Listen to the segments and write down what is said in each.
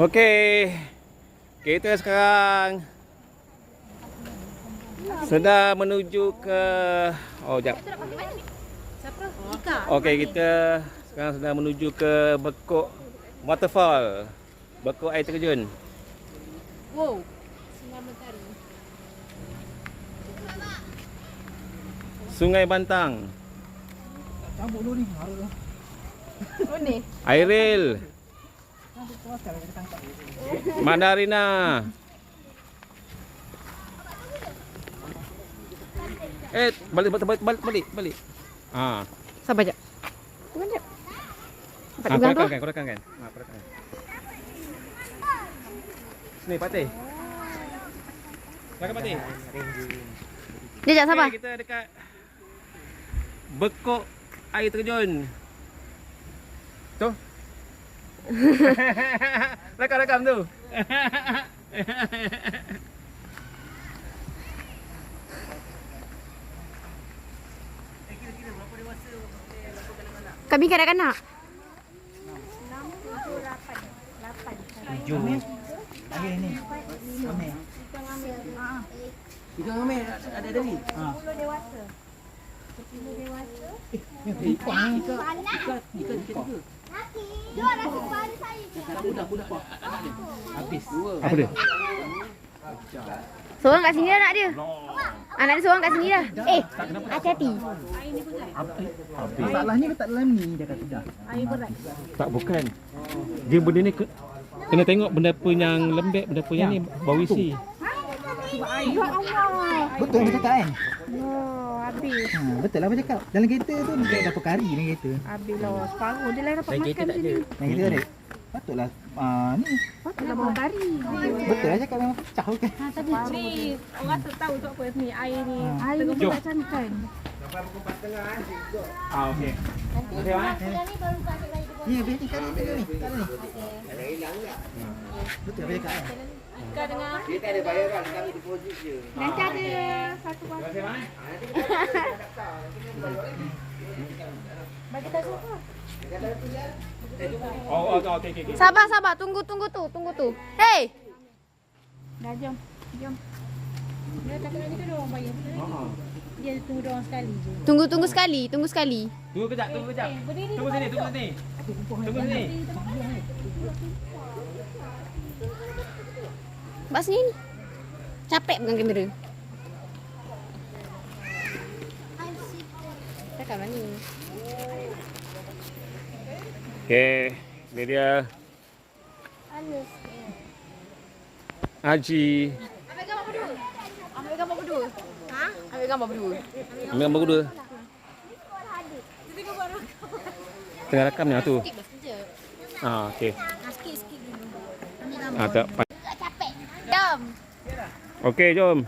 Okey. Kita sekarang sedang menuju ke Oh, jap. Ika. Okey, kita sekarang sedang menuju ke Bekuk Waterfall. Bekuk air terjun. Wow. Sinar mentari. Sungai Bantang. Cabut dulu ni. Harus lah. Mana? Mandarina. Eh, balik balik balik balik balik. balik. Ah. Sabar jap. Tunggu jap. Dapat Ah, pegang korangkan tu. kan, korangkan kan. Ah, korangkan. Sini Patih. Silakan Patih. Dia jap sabar. Okay, kita dekat Bekuk air terjun. Tu. Rakam-rakam tu. Kami kanak-kanak. Tujuh. Lagi ni. Amir. Tiga ramai ada ada ni. Ha. Ni kupang ni ke? Ikat, ikat, ikat tiga. Budak, budak, budak. Habis. Dua. Apa dia? Seorang kat sini dah anak dia. Anak dia seorang kat sini dah. Eh, hati-hati. Masalahnya dia tak dalam ni dia kata dah. Tak bukan. Dia benda ni ke- kena tengok benda apa yang lembek, benda apa yang ni bau isi. Betul apa cakap kan? Habis. Ha, betul lah apa cakap. Dalam kereta tu dia dah dapat kari dalam kereta. Habis lah. Separuh dia lah dapat Dalam makan kereta tak ada. sini. Dalam kereta ada. Patutlah ah ni. Patutlah bawa kari. Betul lah cakap memang pecah bukan. Ni orang tak tahu tu apa ni air ni. Air ni tak cantik. Ah, okey. Okey, ah. Ni habis ni kari ni. Tak ada ni. Betul apa cakap kan? Kau dengar. Dia tak ada bayaran, kami deposit je. Nanti ada satu kuasa. Bagi tahu siapa? Oh, oh, oh, okey, okey, okey. Sabar, sabar. Tunggu, tunggu tu. Tunggu tu. Hey! Dah, jom. Jom. Dia tak kena juga orang bayar. Dia tunggu orang sekali je. Tunggu, tunggu sekali. Tunggu sekali. Tunggu kejap, tunggu kejap. Tunggu sini, tunggu sini. Tunggu sini. Sini ni. Capek pegang kamera. Mana ni? Okey, ni dia. Haji. Ambil gambar berdua. Ambil gambar berdua. Ha? Ambil gambar berdua. Ambil gambar dua. Tengah rakam ni ah, tu. Ah, okey. Dulu. Ah, tak. Jom. Okey, jom.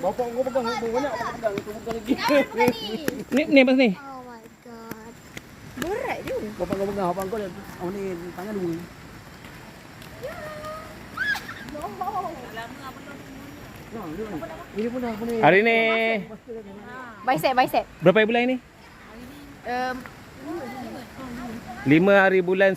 Bapak kau pegang, banyak kau pegang, kau pegang lagi. Ni ni pas ni. Oh my god. Berat je. Bapak kau pegang, bapak kau dah. Oh ni tangan dua. Ni. Ini pun dah apa ni? Hari ni Bicep, bicep. berapa hari bulan ni? Um, 5 hari bulan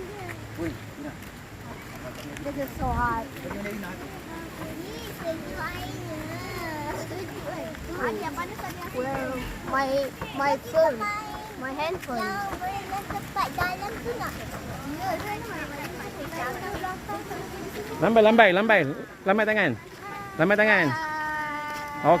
10 2025 This is so hot. Well, my my phone, my handphone. Lambai lambai lambai lambai tangan Lambai tangan uh,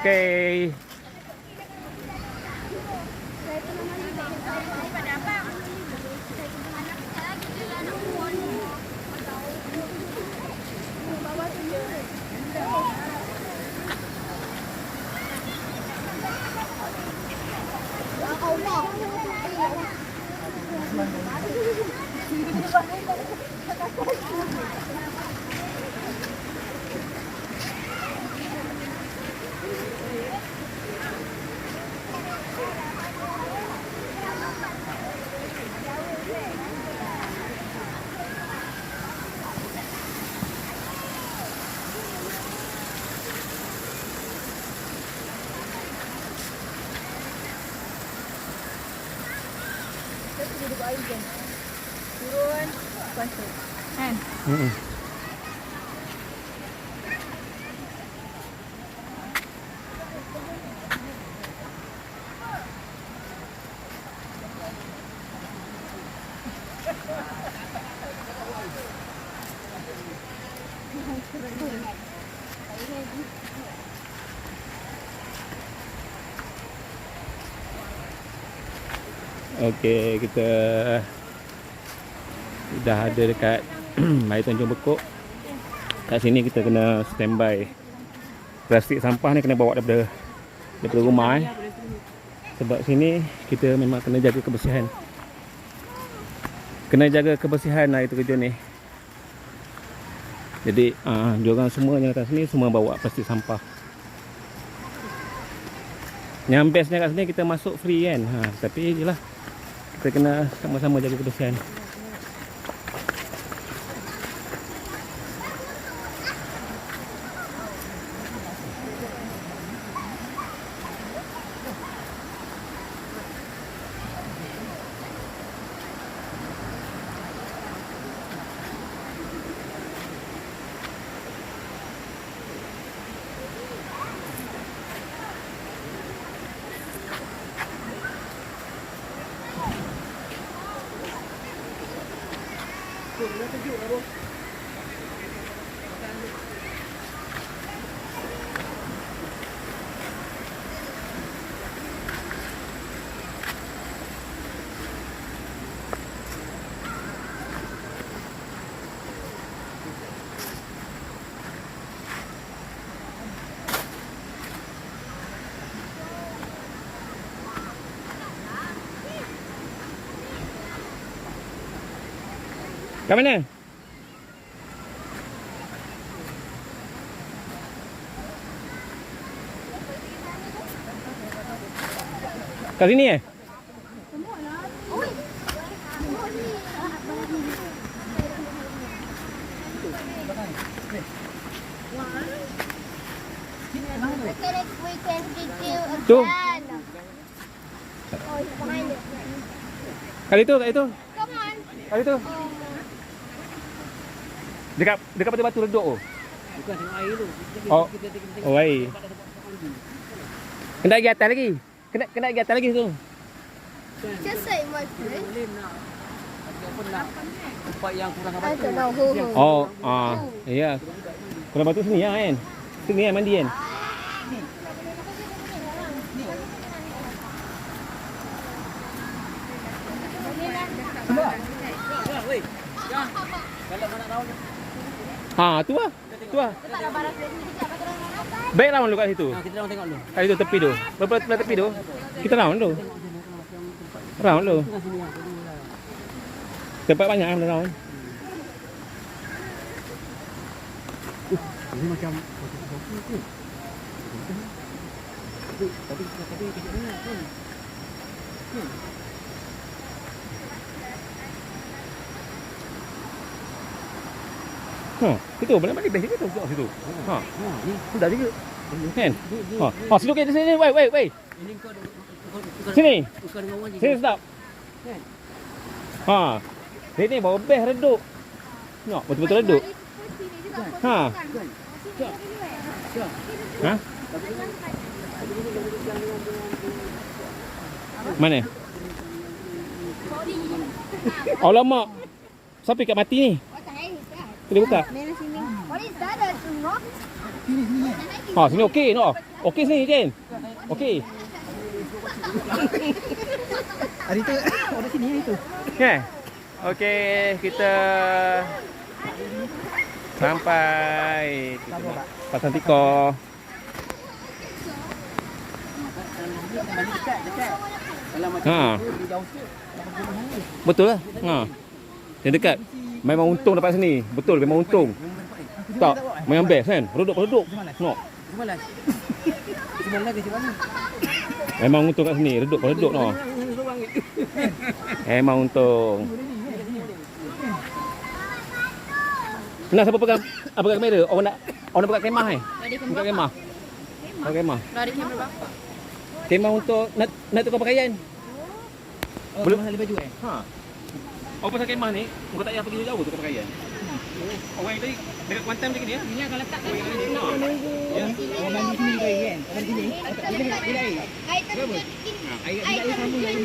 มามามามา Okey Kan? Mm-mm. Okey, kita dah ada dekat Air Tanjung Bekuk. Kat sini kita kena standby. Plastik sampah ni kena bawa daripada daripada rumah eh. Sebab sini kita memang kena jaga kebersihan. Kena jaga kebersihan lah itu kerja ni. Jadi uh, diorang semua yang kat sini semua bawa plastik sampah. Yang bestnya kat sini kita masuk free kan. Ha, tapi je lah kita kena sama-sama jaga kebersihan. Kat mana? Kat sini eh? Can, we can review Tu. again. Oh, it's behind it. Kat itu, kat itu. Come on. Kat Dekat dekat batu-batu reduk tu. Bukan tengok air tu. Oh. Oh, baik. Kena pergi atas lagi. Kena kena pergi atas lagi tu. Just say my friend. Apa tempat yang kurang who. Oh, ah, ya. Kalau batu sini ya kan. Sini kan mandi kan. Ha, tu lah. Tu lah. Baik lawan lu kat situ. Kita orang tengok dulu. Kat situ tepi tu. Beberapa belah tepi tu. Kita lawan tu. Lawan tu. Tempat banyak kan lawan. Ini macam. Tapi tapi Ha, situ boleh mandi best kat situ. Ha, Ha, ni sudah juga. Kan? Ha, ha situ ke sini. Ada kau tukar Sini. Sini sedap. Kan? Ha. Sini bawa best reduk. Tengok betul-betul reduk. Ha. Ha? Mana? Alamak. Siapa ikat mati ni? Boleh buka? What is that? A rock? Ha, sini okey no. Okey sini Jen. Okey. Hari tu ada sini hari tu. Kan? Okey, kita sampai kita pasang macam Ha. Betul lah. Ha. Yang dekat. Memang untung dapat sini. Betul memang untung. Tak, memang best kan. Duduk duduk. No. Cuma. Cuma ke macam mana? Memang untung kat sini. Duduk duduk no. Memang untung. Nak siapa pegang apa pegang kamera? Orang nak orang nak buka kemah eh? Buka kemah. Buka kemah. Dah ada kamera bang. Kemah untuk nak nak tukar pakaian. Oh, Belum. baju eh. Ha. Oh pasal kemah ni, kau tak payah pergi jauh tukar pakaian. Orang tadi dekat Kuantan lagi ni ya. Ni kalau tak tadi. Ha. Ya. Orang mandi sini air kan? Orang sini. Bila air. Air terjun. Air air sama yang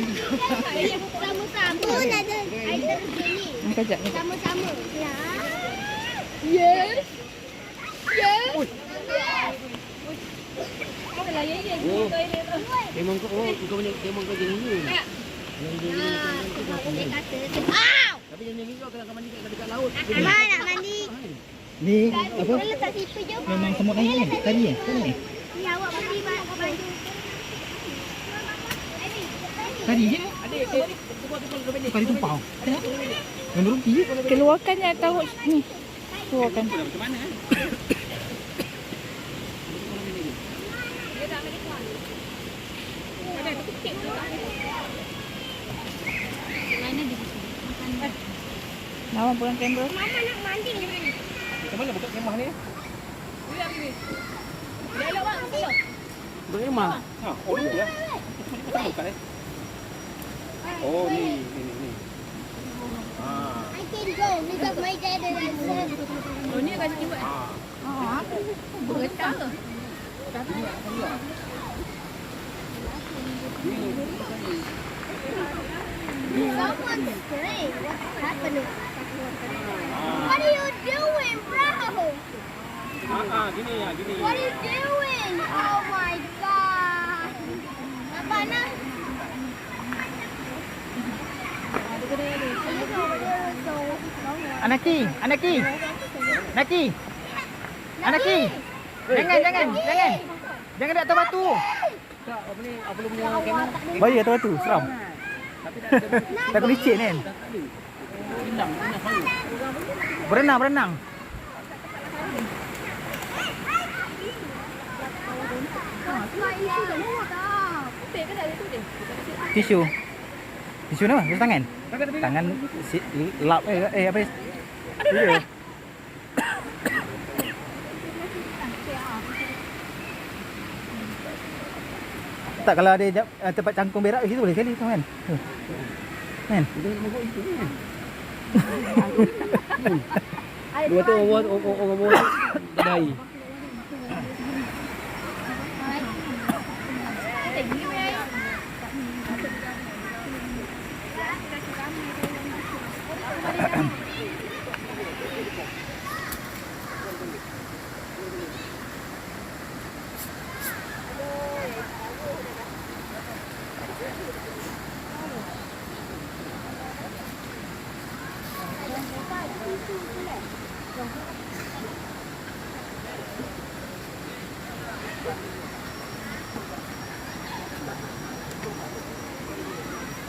Sama-sama. Pun ada. Air terjun ni. Angkat jap. Sama-sama. Ya. Yes. Yes. Alah, ya, ya. Memang kau, oh, kau banyak memang kau jenis ni. Ni. Ni apa? Memang semut air kan? Tadi eh? Tadi eh? Ni awak mandi baju. Tadi je. Adik, adik, tepuk kau pendek. Tadi tumpau. Tengok. Yang tahu ni. Keluarkan. Eh? Nama pegang kamera. Mama nak mandi ni. Macam mana buka kemah ni? Beremah. Ha, oh ni ya. Macam mana buka eh? Oh ni ni ni ni. Ha. I can go because my dad is Oh, ni akan cuba. Ha. Berita. Someone's great. What's happening? What are you doing, bro? Ha, ha, gini ya, gini. What are you doing? Oh my god. Apa nak? Anaki, Anaki. Naki. Anaki. Jangan, jangan, jangan. Jangan atas batu. Tak, apa ni? Apa lu punya? Bahaya atas batu, seram. Tak licin kan? Pinang, pinang Berenang, berenang. Tisu. Tisu nama? Tisu tangan? Tangan si, lap eh, eh apa? Tisu. Tak kalau ada uh, tempat cangkung berak di situ boleh sekali tu kan. Tu. Kan? Dua tu orang orang orang orang badai.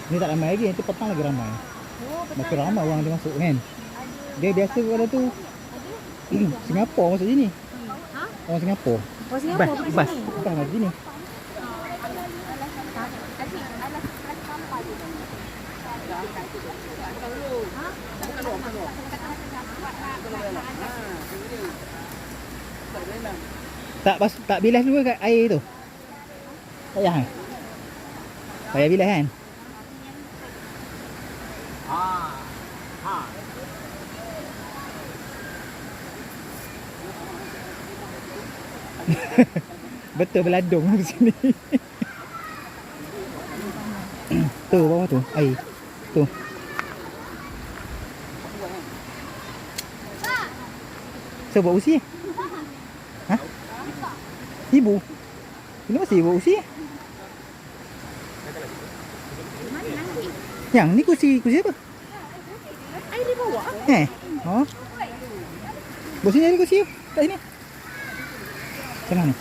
Ni tak ramai lagi, nanti petang lagi ramai. Makin ramai orang dia masuk kan. Dia biasa pada tu Singapura masuk sini. Orang Singapura. Oh, Bas, bas. Bukan masuk sini. Tak bas, tak bilas dulu kat air tu. Tak payah. kan? Payah bilas kan? Betul beladung sini. tu bawah tu, air. Tu. Siapa buat usi? Ha? Ibu. Ini masih buat usi? Yang ni kursi kursi apa? Air di bawah. Eh. Oh. Sini ni kursi. Kat sini cái này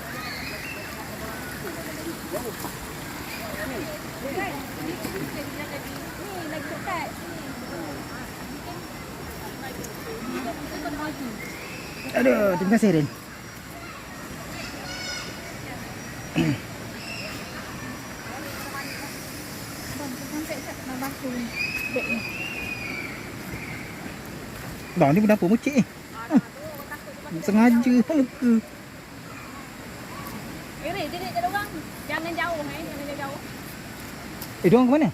Aduh, terima kasih Din. Dah ni pun dapur mecik ni. Ah, sengaja. Aduh. Eh, diorang ke mana?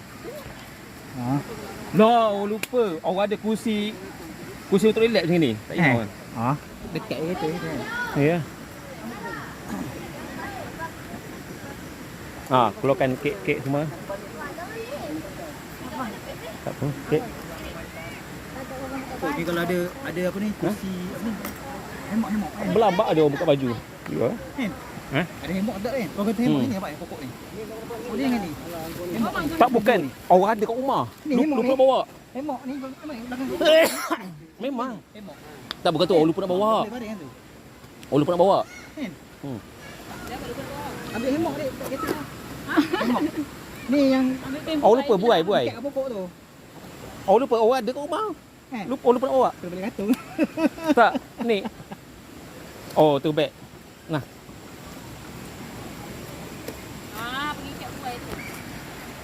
Ha. No, lupa. Orang ada kursi kursi untuk relax macam ni. Tak ingat Eh. kan? Ha. Dekat kereta ni. Ya. Ha, keluarkan kek-kek semua. Tak apa, kek. Ni kalau ada ada apa ni? Kursi apa ni? Hemok-hemok kan? Belambak ada orang buka baju. Ya. Eh? Ada hemok tak kan? Orang kata hemok Hmm. ni apa yang pokok ni? Oh dia ni. Hemok ni. Tak bukan. Orang ada kat rumah. Lupa, lupa bawa. Hemok ni memang. Hemok. Tak bukan tu, orang lupa nak bawa. Kan. Orang lupa nak bawa. Kan? Hmm. Ambil hemok ni kat kereta. Hemok. Ni yang Orang lupa buai, buai. kat pokok tu. Orang lupa orang ada kat rumah. Kan? Lupa lupa nak bawa. Kena katung. Tak, ni. Oh, tu beg. Nah, Ah, pergi kat buai tu.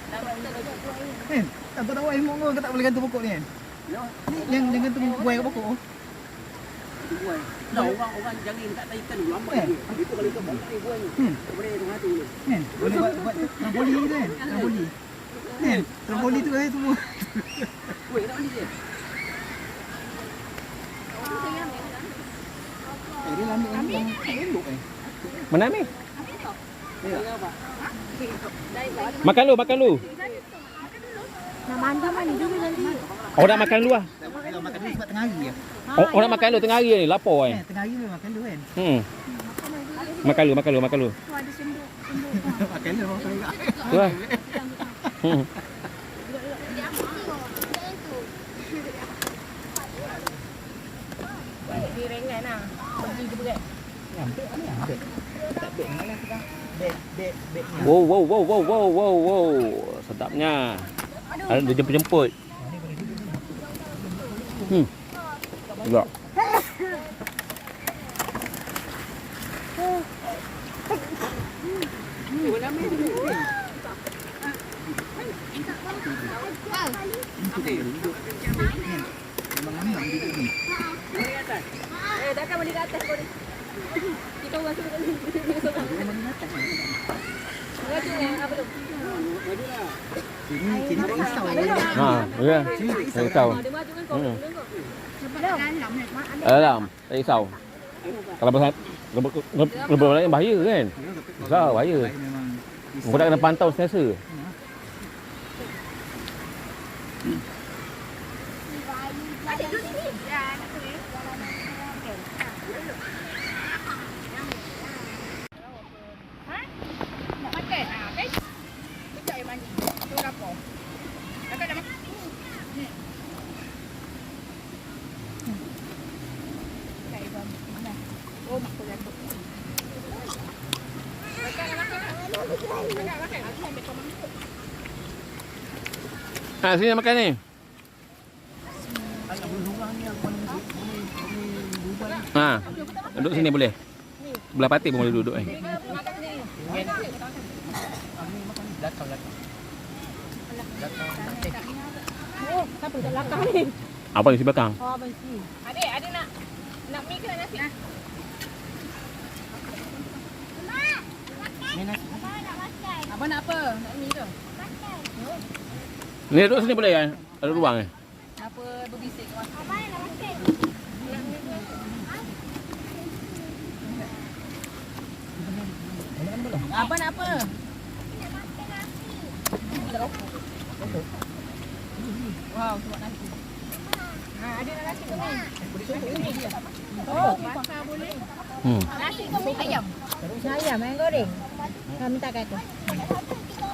Dah betul dah buai. Kan? Tak tahu bawa hemok kau tak boleh gantung pokok ni kan? Ni yang yang gantung buai kat pokok. Buai. Dah orang orang jaring tak tahu ikan dulu lambat Eh. dia. Itu kalau ikan boleh buai ni. Hmm. Tak boleh tengah tu ni. Kan? Boleh buat buat tramboli tu kan? Tramboli. Kan? Tramboli tu kan semua. Buai tak boleh je. Eh, dia ambil yang yang elok eh. mana ni? Makan lu, makan lu. Nak mandam mana dulu tadi. Orang nak makan lu lah. Kalau makan dulu sebab tengah hari ya. Orang orang nak makan lu tengah hari ni, lapar Eh, kan. tengah hari memang makan dulu kan. Hmm. Makan lu, makan lu, makan lu. makan dulu orang. Tu lah. Hmm. Lah. Pergi berat. Ambil ni ambil. Tak ni. Wow, wow, wow, wow, wow, wow, wow. Sedapnya. Ada dia jemput-jemput. Hmm. Juga. Eh, takkan boleh ke atas kau ni. Kita orang suruh? Sini ya. Ha, ya. Risau. Dia maju kan kau. Hmm. Alam, tak risau. Kalau pasal lebih lain bahaya kan? Besar bahaya. Tak kena pantau sentiasa. Nak makan? Ha, kan? Kejap yang mandi. Tu dapur. Kakak dah makan? Hmm. Kak Ibu ambil. Mana? Oh, mak kau jatuh. Kakak dah makan? Kakak makan? Aku ambil kau makan. Ha, sini makan ni. Ha. Duduk sini boleh. Belah patik pun boleh duduk eh. Makan sendiri. Oh, siapa kat belakang ni? Apa di belakang? Oh, abang. Adik, adik nak nak mi ke nak nasi? ni nasi. Abang nak apa? Nak mi ke? Ni duduk sini boleh kan? Ada ruang eh? Apa berbisik kat masa? Abang nak apa? Wow, sebab nasi. Ha, ada nak nasi ke ni? Oh, pasal boleh. Hmm. Nasi ke mi ayam? Ayam ayam goreng. Kami tak kata.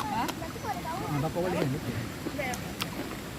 Ha, bapak boleh kan?